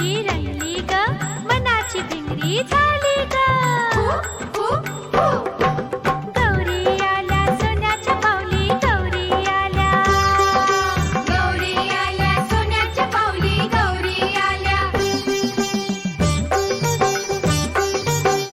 ग रंगली ग मनाची भिंगरी झाली.